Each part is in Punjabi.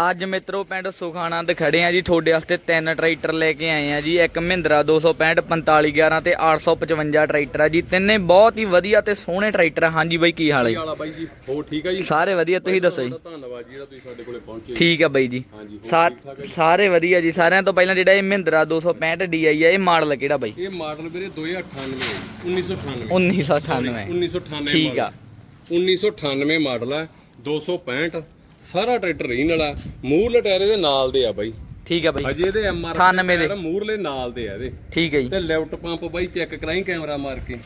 ਅੱਜ ਮਿੱਤਰੋ ਪਿੰਡ ਸੁਖਾਨੰਦ ਖੜੇ ਆ ਜੀ ਤੁਹਾਡੇ ਵਾਸਤੇ ਤਿੰਨ ਟਰੈਕਟਰ ਲੈ ਕੇ ਆਏ ਆ ਜੀ ਇੱਕ ਮਹਿੰਦਰਾ 265 4511 ਤੇ 855 ਟਰੈਕਟਰ ਆ ਜੀ। ਤਿੰਨੇ ਬਹੁਤ ਹੀ ਵਧੀਆ ਤੇ ਸੋਹਣੇ ਟਰੈਕਟਰ ਆ। ਹਾਂਜੀ ਬਾਈ ਕੀ ਹਾਲ ਹੈ ਕੀ ਹਾਲ ਆ ਬਾਈ ਜੀ ਹੋਰ ਠੀਕ ਆ ਜੀ? ਸਾਰੇ ਵਧੀਆ ਤੁਸੀਂ ਦੱਸੋ ਜੀ। ਤੁਹਾਡਾ ਧੰਨਵਾਦ ਜੀ ਜਿਹੜਾ ਤੁਸੀਂ ਸਾਡੇ ਕੋਲੇ ਪਹੁੰਚੇ ਠੀਕ ਆ ਬਾਈ ਜੀ? ਸਾਰੇ ਵਧੀਆ ਜੀ। ਸਾਰਿਆਂ ਤੋਂ ਪਹਿਲਾਂ ਜਿਹੜਾ ਇਹ ਮਹਿੰਦਰਾ 265 DI ਆ ਇਹ ਮਾਡਲ ਕਿਹੜਾ ਬਾਈ? ਇਹ ਮਾਡਲ ਵੀਰੇ 2098 ਹੈ ਜੀ, 1998 1998 1998 ਠੀਕ ਆ। model। 1998 ਮਾਡਲ ਹੈ 265 ਸਾਰਾ ਟਰੈਕਟਰ ਰੀਨਲ ਆ ਮੂਰਲੇ ਟਾਇਰ ਇਹਦੇ ਨਾਲ ਦੇ ਆ ਬਾਈ। ਠੀਕ ਆ ਬਾਈ। ਅਜੇ ਇਹਦੇ ਐਮ ਆਰ 98 ਦੇ। ਮੂਰਲੇ ਨਾਲ ਦੇ ਆ ਇਹਦੇ। ਠੀਕ ਹੈ ਜੀ। ਤੇ ਲੈਫਟ ਪੰਪ ਬਾਈ ਚੈੱਕ ਕਰਾਈ ਕੈਮਰਾ ਮਾਰ ਕੇ।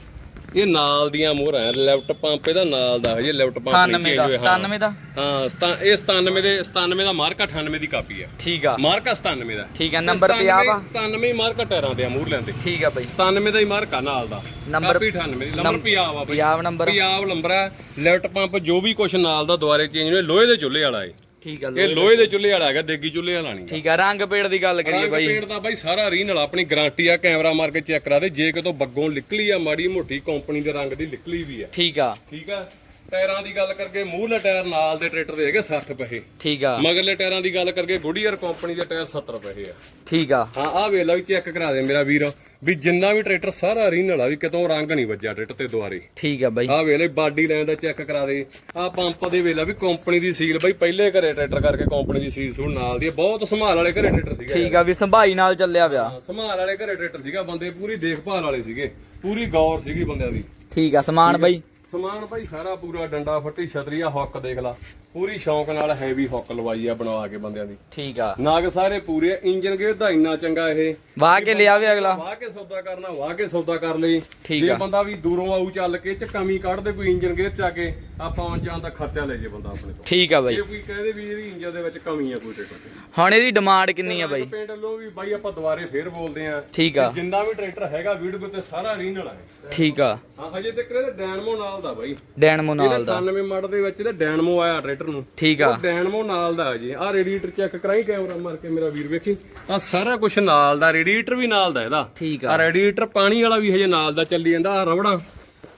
ਇਹ ਨਾਲ ਦੀਆਂ ਮੋਹਰਾਂ ਲੈਫਟ ਪੰਪ ਇਹਦਾ ਨਾਲ ਦਾ ਹਜੇ ਲੈਫਟ ਪੰਪ 98 ਦਾ 97 ਦਾ? ਹਾਂ ਸਤਾ- ਇਹ 97 ਦੇ 97 ਦਾ ਮਾਰਕਾ 98 ਦੀ ਕਾਪੀ ਆ ਠੀਕ ਆ। ਮਾਰਕਾ 97 ਦਾ। ਠੀਕ ਆ ਨੰਬਰ 50 ਵਾ। 97 ਹੀ ਮਾਰਕਾ ਟਾਇਰਾਂ ਦੇ ਮੂਰ ਲੈਂਦੇ ਠੀਕ ਆ ਬਾਈ। 97 ਦਾ ਹੀ ਮਾਰਕਾ ਨਾਲ ਦਾ। ਨੰਬਰ- ਕਾਪੀ 98 ਦੀ ਨੰਬਰ ਪੰਜਾਬ ਆ ਬਾਈ। Punjab number. Punjab number left pump ਜੋ ਵੀ ਕੁਛ ਨਾਲ ਦਾ ਦੁਆਰੇ ਚੇਂਜ ਹੋਏ ਲੋਹੇ ਦੇ ਚੁੱਲ੍ਹੇ ਵਾਲਾ ਏ। ਠੀਕ ਆ ਇਹ ਲੋਹੇ ਦੇ ਚੁੱਲ੍ਹੇ। ਵਾਲਾ ਹੈਗਾ ਦੇਗੀ ਚੁੱਲ੍ਹੇ ਵਾਲਾ ਨਹੀਂ ਠੀਕ ਆ ਰੰਗ ਪੇੜ ਦੀ ਗੱਲ ਕਰੀਏ ਬਾਈ। ਪੇਂਟ ਦਾ ਬਾਈ ਸਾਰਾ ਰੀਨਲ ਆਪਣੀ ਗਾਰੰਟੀ ਆ ਕੈਮਰਾ ਮਾਰ ਕੇ ਚੈੱਕ ਕਰਾ ਦੇ ਜੇ ਕਿਤੋਂ ਬੱਗੋਂ ਨਿਕਲੀ ਆ ਮਾੜੀ ਮੋਟੀ ਕੰਪਨੀ ਦੇ ਰੰਗ ਦੀ ਨਿਕਲੀ ਵੀ ਆ। ਠੀਕ ਆ। ਠੀਕ ਆ? ਟਾਇਰਾਂ ਦੀ ਗੱਲ ਕਰਕੇ ਮੂਹਰਲੇ ਟਾਇਰ ਨਾਲ ਦੇ ਟਰੈਕਟਰ ਦੇ ਹੈਗੇ 60 ਪੈਸੇ। ਠੀਕ ਆ। ਮਗਰਲੇ ਟਾਇਰਾਂ ਦੀ ਗੱਲ ਕਰਕੇ ਗੁਡੀਅਰ ਕੰਪਨੀ ਦੇ ਟਾਇਰ 70 ਪੈਸੇ ਆ। ਠੀਕ ਆ। ਹਾਂ ਆਹ ਵੇਖ ਲਾ ਵੀ ਚੈੱਕ ਕਰਾ ਦੇ ਮੇਰਾ ਵੀਰ। ਵੀ ਜਿੰਨਾ ਵੀ ਟਰੈਕਟਰ ਸਾਰਾ ਰੀਨਲ ਆ ਵੀ ਕਿਤੋਂ ਰੰਗ ਨਹੀਂ ਵੱਜਿਆ ਟਰੈਕਟਰ ਤੇ ਦੁਆਰੇ। ਠੀਕ ਆ ਬਾਈ। ਆਹ ਵੇਖ ਲੈ ਬਾਡੀ ਲਾਈਨ ਦਾ ਚੈੱਕ ਕਰਾ ਦੇ। ਆਹ ਪੰਪ ਦੇ ਵੇਖ ਲਾ ਵੀ ਕੰਪਨੀ ਦੀ ਸੀਲ ਬਈ ਪਹਿਲੇ ਘਰੇ ਟਰੈਕਟਰ ਕਰਕੇ ਕੰਪਨੀ ਦੀ ਸੀਲ ਸੂਲ ਨਾਲ ਦੀ ਆ। ਬਹੁਤ ਸੰਭਾਲ ਵਾਲੇ ਘਰੇ ਟਰੈਕਟਰ ਸੀਗਾ। ਠੀਕ ਆ ਵੀ ਸੰਭਾਈ ਨਾਲ ਚੱਲਿਆ ਪਿਆ। ਹਾਂ, ਸੰਭਾਲ ਵਾਲੇ ਘਰੇ ਟਰੈਕਟਰ ਸੀਗਾ ਬੰਦੇ ਪੂਰੀ ਦੇਖਭਾਲ ਵਾਲੇ ਸੀਗੇ। ਪੂਰੀ ਗੌਰ ਸੀਗੀ ਬੰਦਿਆਂ ਦੀ। ਠੀਕ ਆ ਸਮਾਨ ਬਾਈ। ਸਮਾਨ ਭਾਈ ਸਾਰਾ ਪੂਰਾ ਡੰਡਾ ਫੱਟੀ ਛਤਰੀਆ ਹੁੱਕ ਦੇਖ ਲਾ। ਪੂਰੀ ਸ਼ੌਂਕ ਨਾਲ ਹੈਵੀ ਹੁੱਕ ਲਵਾਈ ਆ ਬਣਵਾ ਕੇ ਬੰਦਿਆਂ ਦੀ। ਠੀਕ ਆ। ਨਾਗ ਸਾਰੇ ਪੂਰੇ ਆ, ਇੰਜਨ ਗੇਅਰ ਦਾ ਇੰਨਾ ਚੰਗਾ ਇਹ। ਵਾਹ ਕੇ ਲਿਆ ਵੇ ਅਗਲਾ। ਵਾਹ ਕੇ ਸੌਦਾ ਕਰਨਾ ਵਾਹ ਕੇ ਸੌਦਾ ਕਰ ਲਈ। ਠੀਕ ਜੇ। ਬੰਦਾ ਵੀ ਦੂਰੋਂ ਆਊ ਚੱਲ ਕੇ ਚ ਕਮੀ ਕੱਢਦੇ ਕੋਈ ਇੰਜਨ ਗੇਅਰ ਚ ਆ ਕੇ ਆਪਾਂ ਆਉਣ ਜਾਣ ਦਾ ਖਰਚਾ ਲੈ ਜੇ ਬੰਦਾ ਆਪਣੇ ਤੋਂ। ਠੀਕ ਆ ਬਾਈ। ਜੇ ਕੋਈ ਕਹਦੇ ਵੀ ਇਹਦੀ ਇੰਜਨ ਦੇ ਵਿੱਚ ਕਮੀ ਆ ਕੋਈ ਟਰੈਕਟਰ ਹੁਣ ਇਹਦੀ ਡਿਮਾਂਡ ਕਿੰਨੀ ਆ ਬਾਈ? ਪਿੰਡ ਵੱਲੋਂ ਵੀ ਬਾਈ ਆਪਾਂ ਦੁਬਾਰੇ ਫੇਰ ਬੋਲਦੇ ਆ। ਠੀਕ ਆ। ਜਿੰਨਾ ਵੀ ਟਰੈਕਟਰ ਹੈਗਾ ਵੀਡੀਓ ਤੇ ਸਾਰਾ ਰੀਨਲ ਆ। ਠੀਕ ਆ। ਹਾਂ ਹਜੇ ਤੱਕ ਇਹਦੇ ਡੈਨਮੋ ਨਾਲ ਦਾ ਬਾਈ। ਡੈਨਮੋ ਨਾਲ ਦਾ। 99 ਮਾਡਲ ਦੇ ਵਿੱਚ ਇਹਦਾ ਡੈਨਮੋ ਆਇਆ ਟਰੈਕਟਰ ਨੂੰ। ਠੀਕ ਆ। ਡੈਨਮੋ ਨਾਲ ਦਾ ਹੈ ਜੀ। ਆਹ ਰੇਡੀਏਟਰ ਚੈੱਕ ਕਰਾਈ ਕੈਮਰਾ ਮਾਰ ਕੇ ਮੇਰਾ ਵੀਰ ਵੇਖੀ। ਆ ਸਾਰਾ ਕੁਝ ਨਾਲ ਦਾ ਰੇਡੀਏਟਰ ਵੀ ਨਾਲ ਦਾ ਇਹਦਾ। ਠੀਕ ਆ। ਆ ਰੇਡੀਏਟਰ ਪਾਣੀ ਵਾਲਾ ਵੀ ਹਜੇ ਨਾਲ ਦਾ ਚੱਲੀ ਜਾਂਦਾ। ਆ ਰਬੜਾਂ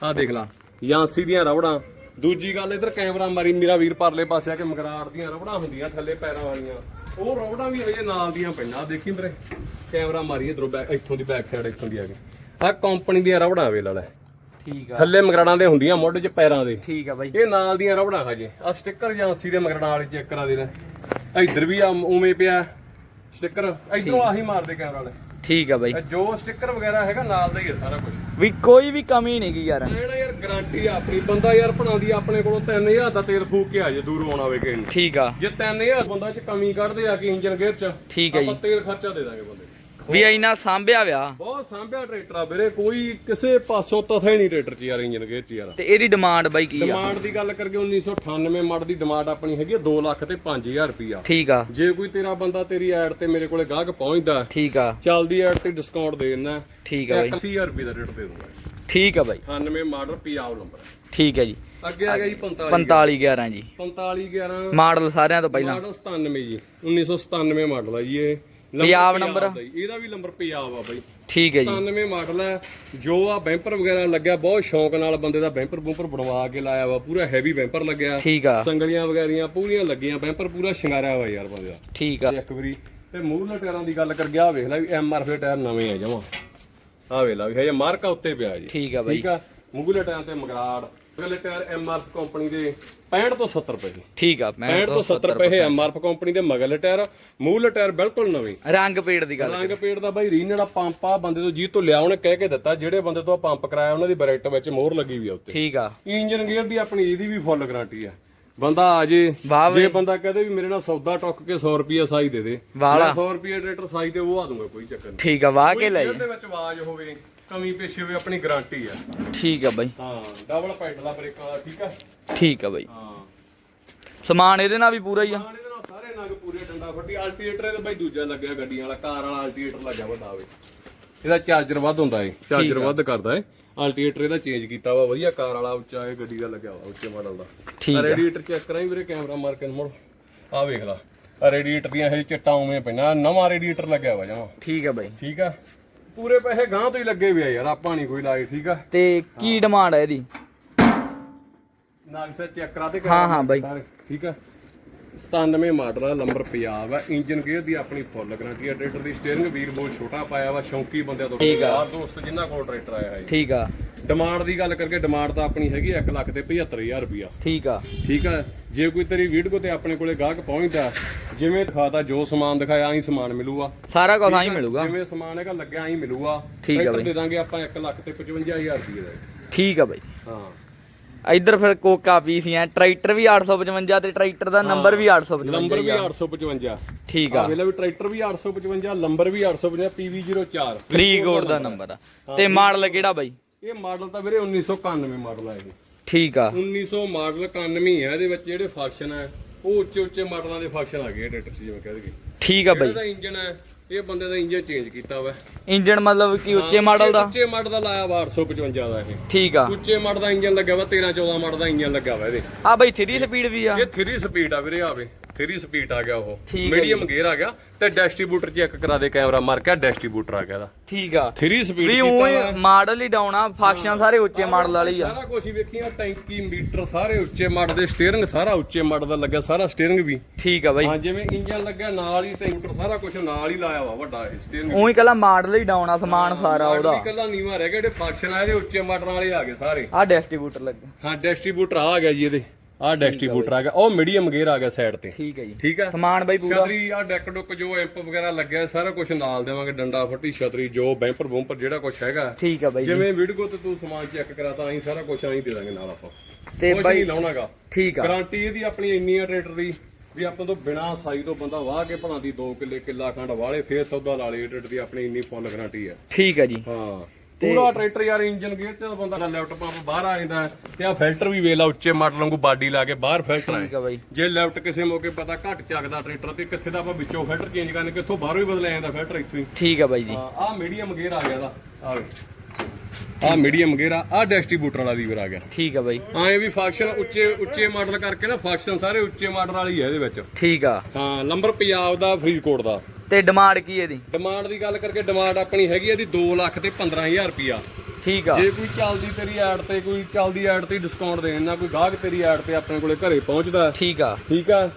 ਆ ਦੇਖ ਲਾ। ਜਾਂਸੀ ਦੀਆਂ ਰਬੜਾਂ। ਦੂਜੀ ਗੱਲ ਇਧਰ ਕੈਮਰਾ ਮਾਰੀ ਮੇਰਾ ਵੀਰ ਪਰਲੇ ਪਾਸੇ ਆ ਕਿ ਮਗਰਾੜ ਦੀਆਂ ਰਬੜਾਂ ਹੁੰਦੀਆਂ ਥੱਲੇ ਪੈਰਾਂ ਵਾਲੀਆਂ। ਉਹ ਰਬੜਾਂ ਵੀ ਹਜੇ ਨਾਲ ਦੀਆਂ ਪਈਆਂ ਦੇਖੀ ਮੇਰੇ ਕੈਮਰਾ ਮਾਰੀ ਇਧਰੋਂ ਬੈਕ ਇੱਥੋਂ ਦੀ ਬੈਕ ਸਾਈਡ ਇੱਥੋਂ ਦੀ ਆ ਕੇ। ਆ ਕੰਪਨੀ ਦੀਆਂ ਰਬੜਾਂ ਵੇ ਲੈ। ਠੀਕ ਆ। ਥੱਲੇ ਮਗਰਾੜਾਂ ਦੇ ਹੁੰਦੀਆਂ ਮੁੱਢ 'ਚ ਪੈਰਾਂ ਦੇ। ਠੀਕ ਆ ਬਾਈ। ਇਹ ਨਾਲ ਦੀਆਂ ਰਬੜਾਂ ਹਜੇ ਆ ਸਟicker ਏਜੰਸੀ ਦੇ ਮਗਰਣਾ ਵਾਲੇ ਚੈੱਕ ਕਰਾ ਦੇ ਨੇ। ਇੱਧਰ ਵੀ ਆ ਉਵੇਂ ਪਿਆ ਸਟicker ਇਧਰੋਂ ਆਹੀ ਮਾਰਦੇ ਕੈਮਰਾ ਵਾਲੇ। ਠੀਕ ਆ ਬਾਈ। ਜੋ ਸਟicker ਵਗੈਰਾ ਹੈਗਾ ਨਾਲ ਦਾ ਹੀ ਹੈ ਸਾਰਾ ਕੁਝ ਵੀ ਕੋਈ ਵੀ ਕਮੀ ਨਹੀਂ ਗੀ ਯਾਰ। ਐਨਾ ਯਾਰ ਗਾਰੰਟੀ ਆ ਆਪਣੀ ਬੰਦਾ ਯਾਰ ਬਣਾਉਂਦੀ ਆਪਣੇ ਕੋਲੋਂ 3000 ਦਾ ਤੇਲ ਫੂਕ ਕੇ ਆ ਜੇ ਦੂਰੋਂ ਆਉਣਾ ਹੋਵੇ ਕਿਸੇ ਨੂੰ। ਠੀਕ ਆ। ਜੇ 3000 ਬੰਦਾ ਚ ਕਮੀ ਕੱਢਦੇ ਆ ਕਿ ਇੰਜਨ ਗੇਅਰ ਚ ਠੀਕ ਜੀ। ਆਪਾਂ ਤੇਲ ਖਰਚਾ ਦੇ ਦਾਂਗੇ ਬੰਦੇ। ਵੀ ਇੰਨਾ ਸਾਂਭਿਆ ਵਿਆ। ਬਹੁਤ ਸਾਂਭਿਆ ਟਰੈਕਟਰ ਆ ਵੀਰੇ ਕੋਈ ਕਿਸੇ ਪਾਸੋਂ ਤਥਾ ਹੀ ਨਹੀਂ ਟਰੈਕਟਰ ਚ ਯਾਰ ਇੰਜਨ ਗੇਅਰ ਚ ਯਾਰ ਤੇ ਇਹਦੀ ਡਿਮਾਂਡ ਬਾਈ ਕੀ ਆ? ਡਿਮਾਂਡ ਦੀ ਗੱਲ ਕਰਕੇ 1998 ਮਾਡਲ ਦੀ ਡਿਮਾਂਡ ਆਪਣੀ ਹੈਗੀ 2 ਲੱਖ ਤੇ 5000 ਰੁਪਿਆ ਠੀਕ ਆ। ਜੇ ਕੋਈ ਤੇਰਾ ਬੰਦਾ ਤੇਰੀ ਐਡ ਤੇ ਮੇਰੇ ਕੋਲੇ ਗਾਹਕ ਪਹੁੰਚਦਾ ਠੀਕ ਆ। ਚੱਲਦੀ ਐਡ ਤੇ ਡਿਸਕਾਊਂਟ ਦੇ ਦਿੰਦਾ ਠੀਕ ਆ ਬਾਈ। 80000 ਰੁਪਏ ਦਾ ਰੇਟ ਦੇ ਦੂੰਗਾ ਠੀਕ ਆ ਬਾਈ। 98 ਮਾਡਲ ਪੰਜਾਬ ਨੰਬਰ। ਠੀਕ ਹੈ ਜੀ। ਅੱਗੇ ਆ ਗਿਆ ਜੀ 45 45 11 ਜੀ। 45 11 ਮਾਡਲ ਸਾਰਿਆਂ ਤੋਂ ਪਹਿਲਾਂ। ਮਾਡਲ 97 ਜੀ। 1997 ਮਾਡਲ ਆ ਜੀ ਇਹ। ਪੰਜਾਬ ਨੰਬਰ? ਇਹਦਾ ਵੀ ਨੰਬਰ ਪੰਜਾਬ ਆ ਬਾਈ। ਠੀਕ ਹੈ ਜੀ। 97 ਮਾਡਲ ਹੈ ਜੋ ਆ ਬੈਂਪਰ ਵਗੈਰਾ ਲੱਗਿਆ ਬਹੁਤ ਸ਼ੌਂਕ ਨਾਲ ਬੰਦੇ ਦਾ ਬੈਂਪਰ ਬੂੰਪਰ ਬਣਵਾ ਕੇ ਲਾਇਆ ਵਾ ਪੂਰਾ ਹੈਵੀ ਬੈਂਪਰ ਲੱਗਿਆ। ਠੀਕ ਆ। ਸੰਗਲੀਆਂ ਵਗੈਰੀਆਂ ਪੂਰੀਆਂ ਲੱਗੀਆਂ ਬੈਂਪਰ ਪੂਰਾ ਸ਼ਿੰਗਾਰਿਆ ਹੋਇਆ ਯਾਰ ਬੰਦੇ ਦਾ। ਠੀਕ ਆ। ਤੇ ਇੱਕ ਵਾਰੀ ਤੇ ਮੂਹਰਲੇ ਟਾਇਰਾਂ ਦੀ ਗੱਲ ਕਰ ਗਿਆ ਵੇਖ ਲੈ ਵੀ ਐਮਆਰਐਫ ਟਾਇਰ ਨਵੇਂ ਆ ਜਮਾ। ਆ ਵੇਖ ਲੈ ਵੀ ਹਜੇ ਮਾਰਕਾ ਉੱਤੇ ਪਿਆ ਜੀ। ਠੀਕ ਆ ਬਾਈ। ਠੀਕ ਆ? ਮੂਹਰਲੇ ਟਾਇਰਾਂ ਤੇ ਮਗਰਾੜ ਅਗਲੇ ਟਾਇਰ ਐਮਆਰਐਫ ਕੰਪਨੀ ਦੇ 65 ਤੋਂ 70 ਰੁਪਏ ਠੀਕ ਆ ਮੈਂ 65 ਤੋਂ 70 ਰੁਪਏ ਐਮਆਰਐਫ ਕੰਪਨੀ ਦੇ ਮਗਰਲੇ ਟਾਇਰ ਮੂਹਰਲੇ ਟਾਇਰ ਬਿਲਕੁਲ ਨਵੇਂ। ਰੰਗ ਪੇੜ ਦੀ ਗੱਲ ਰੰਗ ਪੇੜ ਦਾ ਬਾਈ ਰੀਨ ਜਿਹੜਾ ਪੰਪ ਆ ਬੰਦੇ ਤੋਂ ਜੀ ਤੋਂ ਲਿਆ ਉਹਨੇ ਕਹਿ ਕੇ ਦਿੱਤਾ ਜਿਹੜੇ ਬੰਦੇ ਤੋਂ ਪੰਪ ਕਰਾਇਆ ਉਹਨਾਂ ਦੀ ਬਰੈਕਟ ਵਿੱਚ ਮੋਹਰ ਲੱਗੀ ਵੀ ਆ ਉੱਤੇ। ਠੀਕ ਆ। ਇੰਜਨ ਗੇਅਰ ਦੀ ਆਪਣੀ ਇਹਦੀ ਵੀ ਫੁੱਲ ਗਾਰੰਟੀ ਆ। ਬੰਦਾ ਆ ਜੇ ਜੇ ਬੰਦਾ ਕਹਦੇ ਵੀ ਮੇਰੇ ਨਾਲ ਸੌਦਾ ਟੁੱਕ ਕੇ 100 ਰੁਪਏ ਸਾਈ ਦੇ ਦੇ। ਮੈਂ 100 ਰੁਪਏ ਟਰੈਕਟਰ ਸਾਈ ਤੇ ਉਹ ਆ ਦੂੰਗਾ ਕੋਈ ਚੱਕਰ ਨਹੀਂ। ਠੀਕ ਆ ਵਾਹ ਕੇ ਲੈ ਗੇਅਰ ਦੇ ਵਿੱਚ ਆਵਾਜ਼ ਹੋਵੇ ਕਮੀ ਪੇਸ਼ੀ ਹੋਵੇ ਆਪਣੀ ਗਾਰੰਟੀ ਆ। ਠੀਕ ਆ ਬਾਈ। ਹਾਂ ਡਬਲ ਪੈਡਲਾ ਬ੍ਰੇਕਾਂ ਵਾਲਾ ਠੀਕ ਆ? ਠੀਕ ਆ ਬਾਈ। ਹਾਂ। ਸਮਾਨ ਇਹਦੇ ਨਾਲ ਵੀ ਪੂਰਾ ਹੀ ਆ। ਹਾਂ ਇਹਦੇ ਨਾਲ ਸਾਰੇ ਨਗ ਪੂਰੇ ਡੰਡਾ ਫੱਟੀ। ਅਲਟੀਏਟਰ ਇਹਦੇ ਬਾਈ ਦੂਜਾ ਲੱਗਿਆ ਗੱਡੀਆਂ ਵਾਲਾ ਕਾਰ ਵਾਲਾ ਅਲਟੀਏਟਰ ਲੱਗਿਆ ਵੱਡਾ ਹੋਵੇ ਇਹਦਾ ਚਾਰਜਰ ਵੱਧ ਹੁੰਦਾ ਏ ਚਾਰਜਰ ਵੱਧ ਕਰਦਾ ਏ ਅਲਟੀਏਟਰ ਇਹਦਾ ਚੇਂਜ ਕੀਤਾ ਵਾ ਵਧੀਆ ਕਾਰ ਵਾਲਾ ਉੱਚਾ ਇਹ ਗੱਡੀ ਦਾ ਲੱਗਿਆ ਵਾ ਉੱਚੇ ਮਾਡਲ ਦਾ। ਠੀਕ ਆ। ਰੇਡੀਏਟਰ ਚੈੱਕ ਕਰਾਈ ਵੀਰੇ ਕੈਮਰਾ ਮਾਰ ਕੇ ਮੁੜ। ਆ ਵੇਖ ਲਾ। ਰੇਡੀਏਟਰ ਦੀਆਂ ਇਹ ਚਿੱਟਾਂ ਉਵੇਂ ਪਈਆਂ ਨਵਾਂ ਰੇਡੀਏਟਰ ਲੱਗਿਆ ਵਾ ਜਮਾ। ਠੀਕ ਆ ਬਾਈ। ਠੀਕ ਆ? ਪੂਰੇ ਪੈਸੇ ਗਾਂ ਤੋਂ ਹੀ ਲੱਗੇ ਵੀ ਆ ਯਾਰ ਆਪਾਂ ਨਹੀਂ ਕੋਈ ਲਾਏ ਠੀਕ ਆ? ਤੇ ਕੀ ਡਿਮਾਂਡ ਆ ਇਹਦੀ? ਨਾਗ ਸੇ ਚੈੱਕ ਕਰਾ ਹਾਂ, ਹਾਂ ਬਾਈ। ਸਾਰੇ ਠੀਕ ਆ? 97 ਮਾਡਲ ਆ ਨੰਬਰ ਪੰਜਾਬ ਆ ਇੰਜਨ ਗੇਅਰ ਦੀ ਆਪਣੀ ਫੁੱਲ ਗਾਰੰਟੀ ਆ ਟਰੈਕਟਰ ਦੀ ਸਟੀਅਰਿੰਗ ਵੀਲ ਬਹੁਤ ਛੋਟਾ ਪਾਇਆ ਵਾ ਸ਼ੌਂਕੀ ਬੰਦਿਆਂ ਤੋਂ। ਠੀਕ ਆ। ਯਾਰ ਦੋਸਤ ਜਿਨ੍ਹਾਂ ਕੋਲ ਟਰੈਕਟਰ ਆਇਆ ਹੈ। ਠੀਕ ਆ। ਡਿਮਾਂਡ ਦੀ ਗੱਲ ਕਰਕੇ ਡਿਮਾਂਡ ਤਾਂ ਆਪਣੀ ਹੈਗੀ 1 ਲੱਖ ਤੇ 75000 ਰੁਪਿਆ ਠੀਕ ਆ। ਠੀਕ ਆ? ਜੇ ਕੋਈ ਤੇਰੀ ਵੀਡੀਓ ਤੇ ਆਪਣੇ ਕੋਲੇ ਗਾਹਕ ਪਹੁੰਚਦਾ ਜਿਵੇਂ ਦਿਖਾਤਾ ਜੋ ਸਮਾਨ ਦਿਖਾਇਆ ਆਹੀ ਸਮਾਨ ਮਿਲੂਗਾ। ਸਾਰਾ ਕੁਝ ਆਈ ਮਿਲੂਗਾ। ਜਿਵੇਂ ਸਮਾਨ ਹੈਗਾ ਲੱਗਿਆ ਆਹੀ ਮਿਲੂਗਾ। ਠੀਕ ਆ ਬਾਈ। ਦੇ ਦਾਂਗੇ ਆਪਾਂ 1 ਲੱਖ ਤੇ 55000 ਰੁਪਏ ਦਾ। ਠੀਕ ਆ ਬਾਈ। ਹਾਂ। ਇੱਧਰ ਫਿਰ ਕੋਕਾ ਪੀਸੀਆਂ ਟਰੈਕਟਰ ਵੀ 855 ਤੇ ਟਰੈਕਟਰ ਦਾ ਨੰਬਰ ਵੀ 855 ਨੰਬਰ ਵੀ ਹੀ ਆ। 855 ਠੀਕ ਆ। ਆ ਵੇਲੇ ਵੀ ਟਰੈਕਟਰ ਵੀ 855 ਨੰਬਰ ਵੀ 855 PV04 ਫ੍ਰੀ ਕੋਡ ਦਾ ਨੰਬਰ ਆ। ਤੇ ਮਾਡਲ ਕਿਹੜਾ ਬਾਈ? ਇਹ ਮਾਡਲ ਤਾਂ ਵੀਰੇ 1991 ਮਾਡਲ ਆ ਇਹ। ਠੀਕ ਆ। 1900 ਮਾਡਲ 91 ਹੈ ਇਹਦੇ ਵਿੱਚ ਜਿਹੜੇ ਫੰਕਸ਼ਨ ਹੈ ਉਹ ਉੱਚੇ ਉੱਚੇ ਮਾਡਲਾਂ ਦੇ ਫੰਕਸ਼ਨ ਆ ਗਏ ਟਰੈਕਟਰ 'ਚ ਜਿਵੇਂ ਕਹਿ ਦਈਏ। ਠੀਕ ਆ ਬਾਈ। ਇਹਦਾ ਇੰਜਨ ਹੈ ਇਹ ਬੰਦੇ ਦਾ ਇੰਜਨ ਚੇਂਜ ਕੀਤਾ ਵਾ। ਇੰਜਨ ਮਤਲਬ ਕਿ ਉੱਚੇ ਮਾਡਲ ਦਾ? ਉੱਚੇ ਮਾਡਲ ਦਾ ਲਾਇਆ ਵਾ 855 ਦਾ ਇਹ। ਠੀਕ ਆ। ਉੱਚੇ ਮਾਡਲ ਦਾ ਇੰਜਨ ਲੱਗਿਆ ਵਾ 13 14 ਮਾਡਲ ਦਾ ਇੰਜਨ ਲੱਗਾ ਵਾ ਇਹਦੇ। ਆ ਬਾਈ 3 ਸਪੀਡ ਵੀ ਆ। ਇਹ 3 ਸਪੀਡ ਆ ਵੀਰੇ ਆਵੇ 3 ਸਪੀਡ ਆ ਗਿਆ ਉਹ। ਠੀਕ ਹੈ ਮੀਡੀਅਮ ਗੇਅਰ ਆ ਗਿਆ ਤੇ ਡਿਸਟ੍ਰੀਬਿਊਟਰ ਚੈੱਕ ਕਰਾ ਦੇ ਕੈਮਰਾ ਮਾਰ ਕੇ ਡਿਸਟ੍ਰੀਬਿਊਟਰ ਆ ਗਿਆ ਇਹਦਾ। ਠੀਕ ਆ। 3 ਸਪੀਡ ਵੀ ਉਹ ਮਾਡਲ ਹੀ ਡਾਉਨ ਆ ਫੰਕਸ਼ਨ ਸਾਰੇ ਉੱਚੇ ਮਾਡਲ ਵਾਲੇ ਆ। ਸਾਰਾ ਕੁਝ ਹੀ ਵੇਖੀਆਂ ਟੈਂਕੀ ਮੀਟਰ ਸਾਰੇ ਉੱਚੇ ਮਾਡਲ ਦੇ ਸਟੀਅਰਿੰਗ ਸਾਰਾ ਉੱਚੇ ਮਾਡਲ ਦਾ ਲੱਗਾ ਸਾਰਾ ਸਟੀਅਰਿੰਗ ਵੀ। ਠੀਕ ਆ ਬਾਈ। ਹਾਂ ਜਿਵੇਂ ਇੰਜਨ ਲੱਗਾ ਨਾਲ ਹੀ ਟੈਂਕਰ ਸਾਰਾ ਕੁਝ ਨਾਲ ਹੀ ਲਾਇਆ ਵਾ ਵੱਡਾ ਸਟੀਅਰਿੰਗ ਉਹੀ ਕੱਲਾ ਮਾਡਲ ਹੀ ਡਾਉਨ ਆ ਸਮਾਨ ਸਾਰਾ ਉਹਦਾ। ਕੱਲਾ ਨੀਵਾ ਰਹਿ ਗਿਆ ਜਿਹੜੇ ਫੰਕਸ਼ਨ ਆ ਇਹਦੇ ਉੱਚੇ ਮਾਡਲ ਵਾਲੇ ਆ ਗਏ ਸਾਰੇ। ਆ ਡਿਸਟ੍ਰੀਬਿਊਟਰ ਲੱਗਾ। ਹਾਂ ਡਿਸਟ੍ਰੀਬਿਊਟਰ ਆ ਗਿਆ ਜੀ ਇਹਦੇ। ਆਹ ਡਿਸਟ੍ਰੀਬਿਊਟਰ ਆ ਗਿਆ। ਉਹ ਮੀਡੀਅਮ ਗੇਅਰ ਆ ਗਿਆ ਸਾਈਡ ਤੇ। ਠੀਕ ਹੈ ਜੀ। ਠੀਕ ਆ? ਸਮਾਨ ਬਾਈ ਪੂਰਾ। ਛਤਰੀ ਆ ਡੈਕ ਡੁੱਕ ਜੋ ਐਂਪ ਵਗੈਰਾ ਲੱਗਿਆ ਸਾਰਾ ਕੁਝ ਨਾਲ ਦੇਵਾਂਗੇ ਡੰਡਾ ਫੱਟੀ ਛਤਰੀ ਜੋ ਬੈਂਪਰ ਬੂੰਪਰ ਜਿਹੜਾ ਕੁਝ ਹੈਗਾ। ਠੀਕ ਆ ਬਾਈ ਜਿਵੇਂ ਵੀਡੀਓ ਤੇ ਤੂੰ ਸਮਾਨ ਚੈੱਕ ਕਰਾਤਾ ਅਸੀਂ ਸਾਰਾ ਕੁਝ ਅਸੀਂ ਦੇ ਦਾਂਗੇ ਨਾਲ ਆਪਾਂ। ਤੇ ਬਾਈ ਲਾਉਣਾਗਾ। ਠੀਕ ਆ। ਗਾਰੰਟੀ ਇਹਦੀ ਆਪਣੀ ਇੰਨੀ ਆ ਟਰੈਕਟਰ ਦੀ ਵੀ ਆਪਾਂ ਤੋਂ ਬਿਨਾ ਸਾਈ ਤੋਂ ਬੰਦਾ ਵਾਹ ਕੇ ਭਣਾ ਦੀ 2 ਕਿੱਲੇ ਕਿੱਲਾ ਖੰਡ ਵਾਲੇ ਫੇਰ ਸੌਦਾ ਲਾ ਲਈ ਟਰੈਕਟਰ ਦੀ ਆਪਣੀ ਇੰਨੀ ਫੁੱਲ ਗਾਰੰਟੀ ਹੈ ਠੀਕ ਆ ਜੀ। ਹਾਂ। ਪੂਰਾ ਟਰੈਕਟਰ ਯਾਰ ਇੰਜਨ ਗੇਅਰ ਤੇ ਬੰਦਾ ਲੈਪਟਾਪ ਆਪਾਂ ਬਾਹਰ ਆ ਜਾਂਦਾ ਤੇ ਆ ਫਿਲਟਰ ਵੀ ਵੇਲਾ ਉੱਚੇ ਮਾਡਲ ਵਾਂਗੂ ਬਾਡੀ ਲਾ ਕੇ ਬਾਹਰ ਫਿਲਟਰ ਠੀਕ ਆ ਬਾਈ। ਜੇ ਲੈਫਟ ਕਿਸੇ ਮੌਕੇ ਪਤਾ ਘੱਟ ਚੱਕਦਾ ਟਰੈਕਟਰ ਤੇ ਕਿੱਥੇ ਦਾ ਆਪਾਂ ਵਿੱਚੋਂ ਫਿਲਟਰ ਚੇਂਜ ਕਰਨੇ ਕਿੱਥੋਂ ਬਾਹਰੋਂ ਹੀ ਬਦਲਿਆ ਜਾਂਦਾ ਫਿਲਟਰ ਇੱਥੋਂ ਹੀ। ਠੀਕ ਆ ਬਾਈ ਜੀ। ਆ ਮੀਡੀਅਮ ਗੇਅਰ ਆ ਗਿਆ ਦਾ ਆ ਆ ਮੀਡੀਅਮ ਗੇਅਰ ਆ ਆ ਡਿਸਟ੍ਰੀਬਿਊਟਰ ਵਾਲਾ ਲੀਵਰ ਆ ਗਿਆ। ਠੀਕ ਆ ਬਾਈ। ਹਾਂ ਇਹ ਵੀ ਫੰਕਸ਼ਨ ਉੱਚੇ ਉੱਚੇ ਮਾਡਲ ਕਰਕੇ ਨਾ ਫੰਕਸ਼ਨ ਸਾਰੇ ਉੱਚੇ ਮਾਡਲ ਵਾਲੀ ਹੈ ਇਹਦੇ ਵਿੱਚ। ਠੀਕ ਆ। ਹਾਂ ਨੰਬਰ ਪੰਜਾਬ ਦਾ ਫਰੀਦਕੋਟ ਦਾ। ਤੇ ਡਿਮਾਂਡ ਕੀ ਇਹਦੀ? ਡਿਮਾਂਡ ਦੀ ਗੱਲ ਕਰਕੇ ਡਿਮਾਂਡ ਆਪਣੀ ਹੈਗੀ ਇਹਦੀ 2 ਲੱਖ ਤੇ 15000 ਰੁਪਿਆ ਠੀਕ ਆ। ਜੇ ਕੋਈ ਚੱਲਦੀ ਤੇਰੀ ਐਡ ਤੇ ਕੋਈ ਚੱਲਦੀ ਐਡ ਤੇ ਡਿਸਕਾਊਂਟ ਦੇਣ ਨਾ ਕੋਈ ਗਾਹਕ ਤੇਰੀ ਐਡ ਤੇ ਆਪਣੇ ਕੋਲੇ ਘਰੇ ਪਹੁੰਚਦਾ ਠੀਕ ਆ। ਠੀਕ ਆ?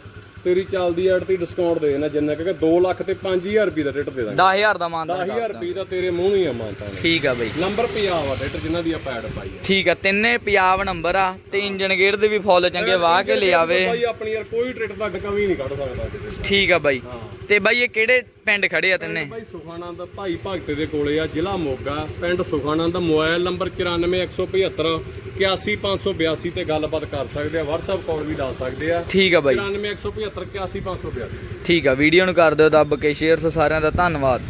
ਤੇਰੀ ਚੱਲਦੀ ਐਡ ਤੇ ਡਿਸਕਾਊਂਟ ਦੇ ਦੇਣਾ ਜਿੰਨਾ ਕਿ 2 ਲੱਖ ਤੇ 5000 ਰੁਪਏ ਦਾ ਟਿਕਟ ਦੇ ਦਾਂਗੇ। 10000 ਦਾ ਮਾਨ 10000 ਰੁਪਏ ਦਾ ਤੇਰੇ ਮੂੰਹ ਨਹੀਂ ਆ ਮਾਨਤਾ ਠੀਕ ਆ ਬਾਈ। ਨੰਬਰ ਪੰਜਾਬ ਆ ਟਿਕਟ ਜਿਨ੍ਹਾਂ ਦੀ ਆਪਾਂ ਐਡ ਪਾਈ ਹੈ ਠੀਕ ਆ ਤਿੰਨੇ ਪੰਜਾਬ ਨੰਬਰ ਆ ਤੇ ਇੰਜਨ ਗੇਅਰ ਦੇ ਵੀ ਫੁੱਲ ਚੰਗੇ ਵਾਹ ਕੇ ਲਿਆਵੇ। ਬਾਈ ਆਪਣੀ ਯਾਰ ਕੋਈ ਟਿਕਟ ਦਾ ਕਮੀ ਨਹੀਂ ਕੱਢ ਸਕਦਾ। ਦੀ। ਠੀਕ ਆ ਬਾਈ। ਹਾਂ। ਤੇ ਬਾਈ ਇਹ ਕਿਹੜੇ ਪਿੰਡ ਖੜੇ ਆ ਤਿੰਨੇ? ਬਾਈ ਸੁਖਾਨੰਦ ਭਾਈ ਭਗਤ ਦੇ ਕੋਲੇ ਆ ਜ਼ਿਲ੍ਹਾ ਮੋਗਾ ਪਿੰਡ ਸੁਖਾਨੰਦ ਮੋਬਾਈਲ ਨੰਬਰ 94175 81582 ਤੇ ਗੱਲਬਾਤ ਕਰ ਸਕਦੇ ਆ WhatsApp ਕਾਲ ਵੀ ਲਾ ਸਕਦੇ ਆ। ਠੀਕ ਆ ਬਾਈ। 94175 81582 ਠੀਕ ਆ ਵੀਡੀਓ ਨੂੰ ਕਰ ਦਿਓ ਦੱਬ ਕੇ ਸ਼ੇਅਰ ਸੋ ਸਾਰਿਆਂ ਦਾ ਧੰਨਵਾਦ।